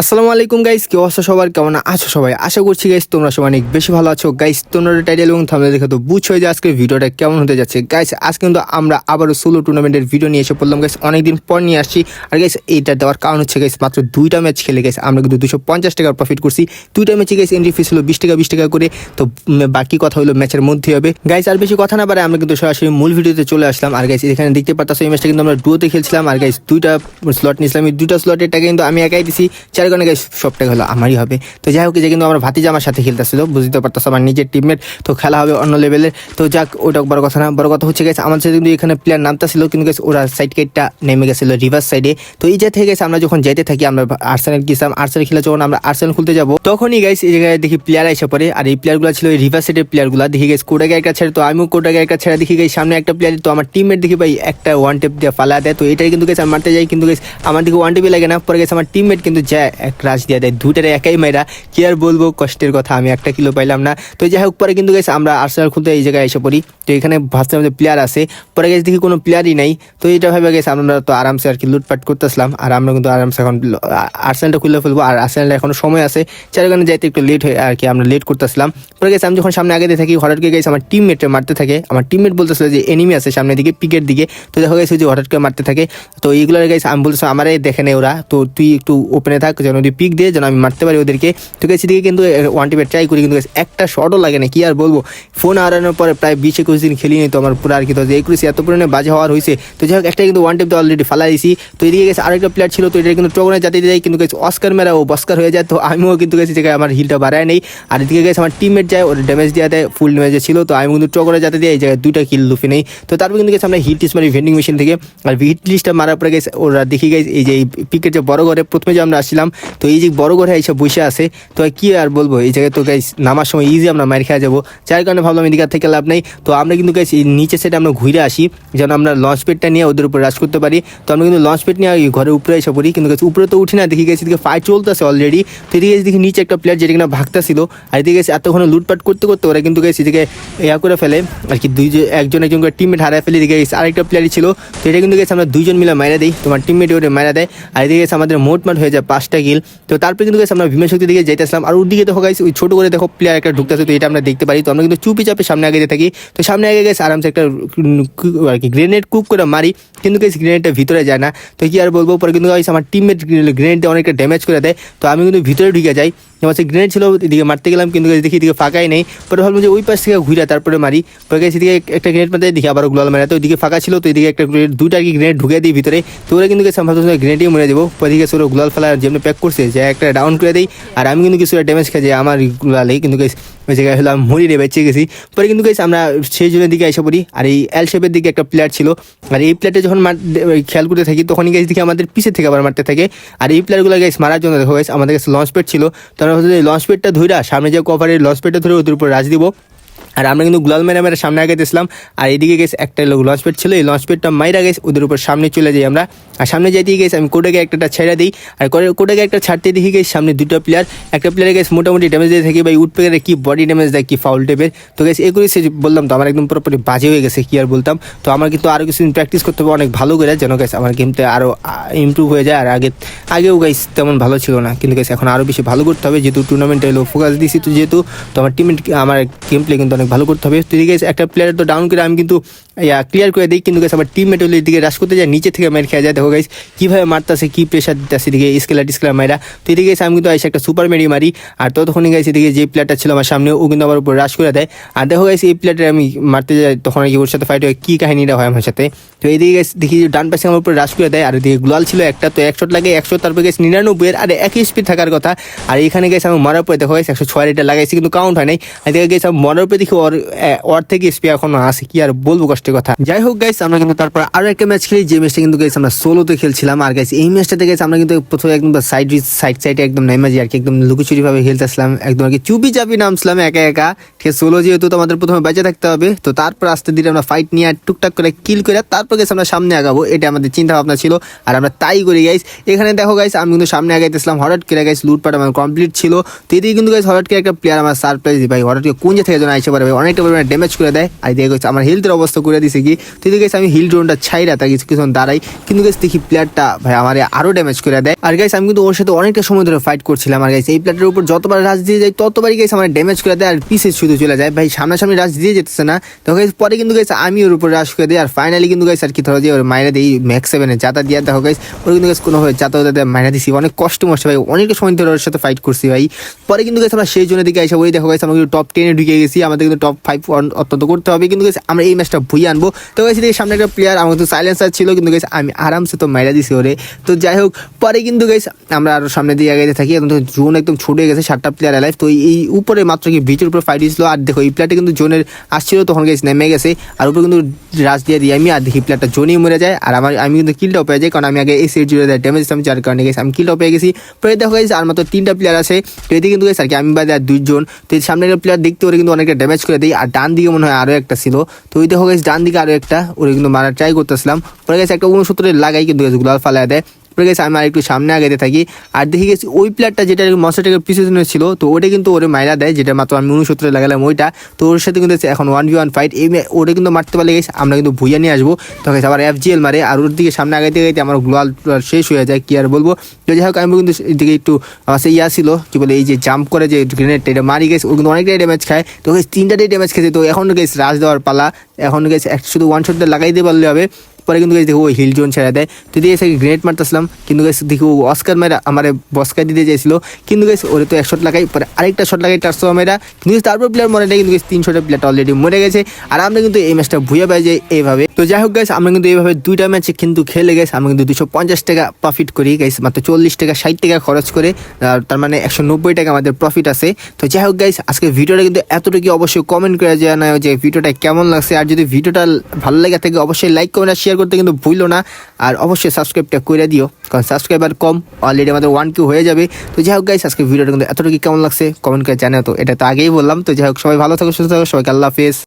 আসসালামু আলাইকুম গাইস কি অবস্থা সবার? কেমন আছো সবাই? আশা করছি গাইস তোমরা সবাই অনেক বেশি ভালো আছো। গাইস তোমরা টাইটেল এবং থামলে দেখে তো বুঝছ যে আজকের ভিডিওটা কেমন হতে যাচ্ছে। গাইস আজ কিন্তু আমরা আবারও সোলো টুর্নামেন্টের ভিডিও নিয়ে এসে পড়লাম গাইস অনেকদিন পর নিয়ে আসছি। আর গাইস এইটা দেওয়ার কারণ হচ্ছে গাইস মাত্র দুইটা ম্যাচ খেলে গেছে আমরা কিন্তু দুশো পঞ্চাশ টাকার প্রফিট করছি। দুইটা ম্যাচে গাইস এন্ট্রি ফিস হলো বিশ টাকা বিশ টাকা করে। তো বাকি কথা হলো ম্যাচের মধ্যে হবে। গাইস আর বেশি কথা না পারে আমরা কিন্তু সরাসরি মূল ভিডিওতে চলে আসলাম। আর গাইস এখানে দেখতে পারতাম এই ম্যাচটা কিন্তু আমরা ডুয়োতে খেলছিলাম। আর গাইস দুইটা স্লট নিয়েছিলাম। এই দুইটা স্লটের টাকা কিন্তু আমি একাই দিছি। চার কারণে গাইস সব টাকা হলো আমারই হবে। তো যাই হোক যে কিন্তু আমার ভাতিজা আমার সাথে খেলতেছিল বুঝতে পারতাম আমার নিজের টিমমেট তো খেলা হবে অন্য লেভেলের তো যাক, ওটা বড় কথা না, বড় কথা হচ্ছে গেছে আমার সাথে কিন্তু এখানে প্লেয়ার নামতেছিল, কিন্তু গেছে ওরা সাইড কেটটা নেমে গেছিল রিভার্স সাইডে তো এই যে থেকে গেছে আমরা যখন যেতে থাকি, আমরা আর্সেনাল গেছিলাম আর্সেনাল খেলে যখন আমরা আর্সেনাল খুলতে যাব, তখনই গাইস এই জায়গায় দেখি প্লেয়ার এসে পড়ে, আর এই প্লেয়ারগুলো ছিল রিভার্স সাইডের প্লেয়ারগুলো দেখি গেছে কোটা গায়ের ছেড়ে, তো আমিও কোটা গায়ের ছেড়ে, দেখি গেছি সামনে একটা প্লেয়ার তো আমার টিমমেট দেখি ভাই, একটা ওয়ান টেপ দিয়ে ফালা দেয়। তো এটাই কিন্তু গেছে মারতে যাই, কিন্তু গেছে আমার দিকে ওয়ান টেপই লাগে না, পরে গেছে আমার টিমমেট কিন্তু যায়। এক রাশ দিয়ে দেয়। দুটারে একাই মেয়েরা কি আর বলব? কষ্টের কথা, আমি একটা কিলো পাইলাম না। তো যাই হোক, পরে কিন্তু গেছে আমরা আর্সেনাল খুলতে এই জায়গায় এসে পড়ি। তো এখানে ভাবছিলাম যে প্লেয়ার আছে, পরে গেছে দেখি কোনো প্লেয়ারই নাই। তো এটা ভেবে গেছে আমরা তো আরামসে আর কি লুটপাট করতেছিলাম। আর আমরা কিন্তু আরামসে এখন আর্সেনালটা খুলে ফেলব। আর আর্সেনালটা এখনও সময় আছে। চার ওখানে যাইতে একটু লেট হয়ে আর কি আমরা লেট করতেছিলাম। পরে গেছে আমি যখন সামনে আগে থাকি, হঠাৎ করে গেছে আমার টিমমেটে মারতে থাকে। আমার টিমমেট বলতেছিল যে এনিমি আছে সামনের দিকে পিকের দিকে। তো দেখা গেছে যে হঠাৎ করে মারতে থাকে। তো এইগুলো গেছে আমি বলতেছি আমারে দেখে নেই ওরা। তো তুই একটু ওপেনে থাক যেন পিক দিয়ে, যেন আমি মারতে পারি ওদেরকে। তো গেছি দিকে কিন্তু ওয়ান টিপে ট্রাই করি, কিন্তু একটা শটও লাগে না, কি আর বলব? ফোন হারানোর পরে প্রায় বিশ একুশ দিন খেলি নি তো আমার পুরো আর কি। তো একুশ, এত পরিমাণে বাজে হওয়ার হয়েছে তো যাই হোক, একটা কিন্তু ওয়ান টিপ তো অলরেডি ফালাই দিয়েছি তো এদিকে গেছে আরেকটা প্লেয়ার ছিল, তো এটা কিন্তু টগনে যাতে যায়, কিন্তু গেছে অস্কার মেরা ও বস্কার হয়ে যায়। তো আমিও কিন্তু গেছি জায়গায় আমার হিলটা বাড়ায় নেই। আর এদিকে গেছে আমার টিমমেট যায়, ওর ড্যামেজ দেওয়া দেয় ফুল ড্যামেজে ছিল। তো আমি কিন্তু টগরে যাতে দিয়ে এই জায়গায় দুইটা কিল লুফি নেই। তো তারপর কিন্তু গেছে আমরা হিট লিস্ট মারি ভেন্ডিং মেশিন থেকে। আর হিট লিস্টটা মারার পরে গেছে ওরা দেখি গেছে এই যে পিকের যে বড় ঘরে, প্রথমে যে আমরা আসছিলাম তো এই যে বড় ঘরে এইসব বসে আছে, তো কি আর বলব? এই জায়গায় তো গাইস নামার সময় ইজি আমরা মার খেয়ে যাব। যার কারণে ভাবলাম এদিকে থেকে লাভ নেই। তো আমরা কিন্তু গাইস নিচে সেটা আমরা ঘুরে আসি, যেন আমরা লঞ্চ পেডটা নিয়ে ওদের উপর রাজ করতে পারি। তো আমরা কিন্তু লঞ্চ পেড নিয়ে ঘরের উপরে এসে পড়ি, কিন্তু guys উপরে তো উঠি না। দেখি গেছি এদিকে ফাইট চলতেছে অলরেডি তো এদিকে দেখি নিচে একটা প্লেয়ার যেটা কিনা ভাগতেছিল। আর এদিকে গেছে এতক্ষণ লুটপাট করতে করতে ওরা কিন্তু গেছে এদিকে ইয়া করে ফেলে। আর কি দুই একজন একজন করে টিমমেট হারায় ফেলে। এদিকে গেছে আরেকটা প্লেয়ারই ছিল। তো এটা কিন্তু গেছে আমরা দুইজন মিলে মারা দিই। তোমার টিমমেট ওটা মারা দেয়। আর এদিকে গেছে আমাদের মোটমাট হয়ে যায় পাঁচটা গিল তো তারপরে কিন্তু গেছে আমরা ভীমের শক্তি দিকে যাইতেছিলাম আর ওদিকে দেখো গাইছে ওই ছোট করে দেখো প্লেয়ার একটা ঢুকতেছে, তো এটা আমরা দেখতে পারি। তো আমরা কিন্তু চুপি চাপে সামনে আগে থাকি। তো সামনে আগে গেছে আরামসে একটা আর কি গ্রেনেড কুক করে মারি। কিন্তু গেছে গ্রেনেডটা ভিতরে যায় না। তো কি আর বলব? পরে কিন্তু আমার টিমমেট গ্রেনেড অনেকটা ড্যামেজ করে দেয়। তো আমি কিন্তু ভিতরে ঢুকে যাই। যেমন সে গ্রেনেড ছিল, এদিকে মারতে গেলাম, কিন্তু দেখি এদিকে ফাঁকাই নেই। পরে ভাবলাম যে ওই পাশ থেকে ঘুরে তারপরে মারি। পরে গেছি এদিকে একটা গ্রেনেড মারতে দেখি আবার গ্লোয়াল মারা। তো ওইদিকে ফাঁকা ছিল, তো এদিকে একটা দুইটা কি গ্রেনেড ঢুকে দিই ভিতরে। তো ওরা কিন্তু গেছে ভাবছিলাম গ্রেনেডই মরে দেবো পরে দিকে ওরা গ্লোয়াল ফেলা যেমনি প্যাক করছে, যে একটা ডাউন করে দিই। আর আমি কিন্তু কিছু ড্যামেজ খাই, যে আমার গ্লোয়ালেই কিন্তু ওই জায়গায় হলো আমি রে বেঁচে গেছি। পরে কিন্তু গেছি আমরা সেই জনের দিকে এসে পড়ি, আর এই এল শেপের দিকে একটা প্লেয়ার ছিল। আর এই প্লেয়ারটা যখন খেয়াল করতে থাকি, তখনই গেছি দেখি আমাদের পিছে থেকে আবার মারতে থাকে। আর এই প্লেয়ারগুলো গেছে মারার জন্য দেখো গেছে আমাদের কাছে লঞ্চ পেড ছিল। তারা হচ্ছে লঞ্চ পেডটা ধরে সামনে যে কভারের লঞ্চ প্যাডটা ধরে ওদের উপর রাজ দিব। আর আমরা কিন্তু গ্লাল মেরে মেরে সামনে আগে দিয়েছিলাম আর এদিকে গেছে একটা লঞ্চ পেড ছিল, এই লঞ্চ পেডটা মাইরা গেছে, ওদের উপর সামনে চলে যাই আমরা। আর সামনে যাইতে গেছে, আমি কোটাকে একটা ছেড়ে দিই, আর কোটাকে একটা ছাড়তে দেখি গেছে, সামনে দুটো প্লেয়ার একটা প্লেয়ার গেছে মোটামুটি ড্যামেজ দিয়ে থাকি, ভাই, উঠ পেকে কি বডি ড্যামেজ দেয়, কি ফাউল টেপের তো গেছে, এগুলি সে বললাম তো, আমার একদম পুরোপুরি বাজে হয়ে গেছে, কি আর বলতাম। তো আমার কিন্তু আরও কিছুদিন প্র্যাকটিস করতে হবে, অনেক ভালো করে, যেন গেছে, আমার গেমটা আরও ইমপ্রুভ হয়ে যায়, আর আগে আগেও গাইস তেমন ভালো ছিল না, কিন্তু গেছে, এখন আরও বেশি ভালো করতে হবে, যেহেতু টুর্নামেন্টে ফোকাস দিছি তো যেহেতু, তো আমার টিমের আমার গেম প্লে কিন্তু অনেক ভালো করতে হবে। তো এই একটা প্লেয়ার তো ডাউন করে আমি কিন্তু ক্লিয়ার করে দিই। কিন্তু গেছে আমার টিমমেট হলে এদিকে রাশ করতে যায়, নিচে থেকে মেরে খেয়ে যায়। দেখো গাইস কীভাবে মারতেছে, কী প্রেশার দিতেছে এদিকে স্কেলার টিস্কেলার মাইরা তো এদিকে আমি কিন্তু এসে একটা সুপার মেরি মারি। আর ততক্ষণই গেছে এদিকে যে প্লেয়ারটা ছিল আমার সামনে, ও কিন্তু আমার উপর রাশ করে দেয়। আর দেখো গেছে এই প্লেয়ারটা আমি মারতে যাই, তখন আর কি ওর সাথে ফাইট হয়, কী কাহিনীটা হয় আমার সাথে। তো এদিকে guys, দেখি ডান পাশে আমার উপর রাশ করে দেয়। আর এদিকে গ্লোয়াল ছিল একটা, তো একশো লাগে একশো তারপরে গেছে নিরানব্বই আর একই স্পিড থাকার কথা। আর এখানে গেছে আমি মরার পরে দেখো গেছে একশো ছয় রেটে লাগাইছি, কিন্তু কাউন্ট হয় নাই। এদিকে গেছে আমি মরার পরে দেখি ওর থেকে স্পিড এখনও আসে কি আর বলব কষ্টের কথা। যাই হোক গাইস আমরা কিন্তু তারপর আরও একটা ম্যাচ খেলি। যে ম্যাচটা কিন্তু গেছে আমরা সোলোতে খেলছিলাম। আর গাইস এই ম্যাচটাতে গেছে আমরা কিন্তু প্রথমে একদম সাইড সাইড সাইডে একদম নেমাজি আর কি, একদম লুকোচুরি ভাবে খেলতেছিলাম একদম আর কি চুপি চাপি নামছিলাম একা একা। ঠিক সোলো যেহেতু, তো আমাদের প্রথমে বেঁচে থাকতে হবে। তো তারপর আস্তে ধীরে আমরা ফাইট নিয়ে টুকটাক করে কিল করে তারপর গেছে আমরা সামনে আগাবো। এটা আমাদের চিন্তা ভাবনা ছিল। আর আমরা তাই করি গাইস এখানে দেখো গাইস আমি কিন্তু সামনে আগাইতেছিলাম হঠাৎ করে গাইস লুটপাট আমার কমপ্লিট ছিল। তো এদিকে কিন্তু গাইস হঠাৎ করে একটা প্লেয়ার আমার সারপ্রাইজ ভাই, হঠাৎ করে কোন যে থেকে যেন আইসে পারে ভাই। অনেকটা পরিমাণে ড্যামেজ করে দেয়। আর এদিকে হচ্ছে আমার হেলথের অবস্থা করে দিছে কি? তুই গেছে আমি হিল ড্রোনটা ছাইরা তা কিছু কিছু দাঁড়াই। কিন্তু গেছে দেখি প্লেয়ারটা ভাই আমার আরও ড্যামেজ করে দেয়। আর গাইস আমি কিন্তু ওর সাথে অনেকটা সময় ধরে ফাইট করছিলাম। আর গাইস এই প্লেয়ারটার উপর যতবার রাজ দিয়ে যায়, ততবারই গেছে আমার ড্যামেজ করে দেয়। আর পিছে শুধু চলে যায়। ভাই সামনাসামনি রাজ দিয়ে যেতেছে না। তো গাইস পরে কিন্তু গেছে আমি ওর উপর রাজ করে দিই। আর ফাইনালি কিন্তু গেছে আর কি ধরো যে ওর মাইরা দিই ম্যাক্স সেভেনে যাতা দিয়ে দেখো গাইস ওর কিন্তু গেছে কোনোভাবে যাতা দিয়ে মাইরা দিছি। অনেক কষ্ট মষ্ট ভাই। অনেকটা সময় ধরে ওর সাথে ফাইট করছি ভাই। পরে কিন্তু গেছে আমরা সেই জন্য দিকে এসে ওই দেখো গেছে আমরা কিন্তু টপ টেনে ঢুকে গেছি। আমাদের কিন্তু টপ ফাইভ অত্যন্ত করতে হবে। কিন্তু গেছে আমরা এই ম্যাচটা ভুই আনব। তো গেছে দেখি সামনে একটা প্লেয়ার আমার কিন্তু সাইলেন্সার ছিল, কিন্তু গেছে আমি আরামসে তো মাইরা দিছি ওরে। তো যাই হোক, পরে কিন্তু গেছে আমরা আরও সামনে দিয়ে আগে থাকি। এখন জোন একদম ছুটে গেছে, সাতটা প্লেয়ার অ্যালাইভ তো এই উপরে মাত্র কি ভিটের উপরে ফাইট দিয়েছিল আর দেখো, এই প্লেয়ারটা কিন্তু জোনের আসছিল, তখন গেছে নেমে গেছে। আর উপরে কিন্তু রাজ দিয়ে দিই আমি, আর দেখি প্লেয়ারটা জোনই মরে যায়। আর আমার, আমি কিন্তু কিলটাও পেয়ে যাই, কারণ আমি আগে এই সেট জুড়ে দেয় ড্যামেজ দিতাম, যার কারণে গেছি আমি কিলটাও পেয়ে গেছি। পরে দেখো গেছে আর মাত্র তিনটা প্লেয়ার আছে। তো এদিকে কিন্তু গেছে আর কি, আমি বাদে আর দুইজন। তো সামনে প্লেয়ার দেখতে ওরা কিন্তু অনেকটা ড্যামেজ করে দিই। আর ডান দিকে মনে হয় আরও একটা ছিল। তো ওই দেখো গেছে ডান দিকে আরও একটা ওরে কিন্তু মারার ট্রাই করতেছিলাম। পরে গেছে একটা উনসত্তরের লাগাই কিন্তু গুলাল ফালাই দেয়। পরে গেছে আমি আর একটু সামনে আগাইতে থাকি। আর দেখি গেছি ওই প্লেয়ারটা যেটা মশাটাকে পিছনে ছিল, তো ওটা কিন্তু ওরে মাইরা দেয়, যেটা মাত্র আমি উনসত্তরে লাগালাম ওইটা। তো ওর সাথে কিন্তু এখন ওয়ান ভি ওয়ান ফাইট এই ওটা কিন্তু মারতে পারলে গেছে, আমরা কিন্তু ভুইয়া নিয়ে আসব। তো গেছে আবার এফ জিএল মারে, আর ওর দিকে সামনে আগাইতে গাইতে আমার গ্লোয়াল শেষ হয়ে যায়, কি আর বলব। তো যাই হোক, আমি কিন্তু এদিকে একটু, আমার ইয়া ছিল, কি বলে, এই যে জাম্প করে যে গ্রেনেডটা এটা মারি গেছে, ও কিন্তু অনেকটাই ড্যামেজ খায়। তো গেছে তিনটাতেই ড্যামেজ খেয়েছে, তো এখন গেছে রাজ দেওয়ার পালা, এখন গেছে শুধু ওয়ান শটটা লাগাই দিয়ে পারলে হবে। পরে কিন্তু গেছে দেখো, ওই হিল জোন ছেড়ে দেয়। তো দিয়ে এসে গ্রেনেড মারতেছিলাম। কিন্তু গেছে দেখি ও অস্কার মেরা আমার বস্কার দিতে চাইছিল। কিন্তু গেছে ওরে তো এক শট লাগাই, পরে আরেকটা শট লাগাই চারশো মেরা কিন্তু তারপর প্লেয়ার মরে নেই, কিন্তু guys তিন শটের প্লেয়ারটা অলরেডি মরে গেছে। আর আমরা কিন্তু এই ম্যাচটা ভুয়ে পাই যে এইভাবে। তো যাই হোক গাইস আমরা কিন্তু এইভাবে দুইটা ম্যাচে কিন্তু খেলে গেছে আমরা কিন্তু দুশো পঞ্চাশ টাকা প্রফিট করি গাইস মাত্র চল্লিশ টাকা, ষাট টাকা খরচ করে। তার মানে একশো নব্বই টাকা আমাদের প্রফিট আছে। তো যাই হোক গাইস আজকে ভিডিওটা কিন্তু এতটুকু অবশ্যই কমেন্ট করে জানাও যে ভিডিওটা কেমন লাগছে। আর যদি ভিডিওটা ভালো লাগে থাকে, অবশ্যই লাইক কমেন্ট আর শেয়ার করতে কিন্তু ভুলো না। আর অবশ্যই সাবস্ক্রাইবটা করে দিও, কারণ সাবস্ক্রাইবার কম অলরেডি আমাদের ওয়ান কিউ হয়ে যাবে। তো যাই হোক গাইস আজকে ভিডিওটা কিন্তু এতটুকু কেমন লাগছে? কমেন্ট করে জানাও তো। এটা তো আগেই বললাম। তো যাই হোক, সবাই ভালো থাকো, সুস্থ থাকো, সবাইকে আল্লাহ হাফেজ।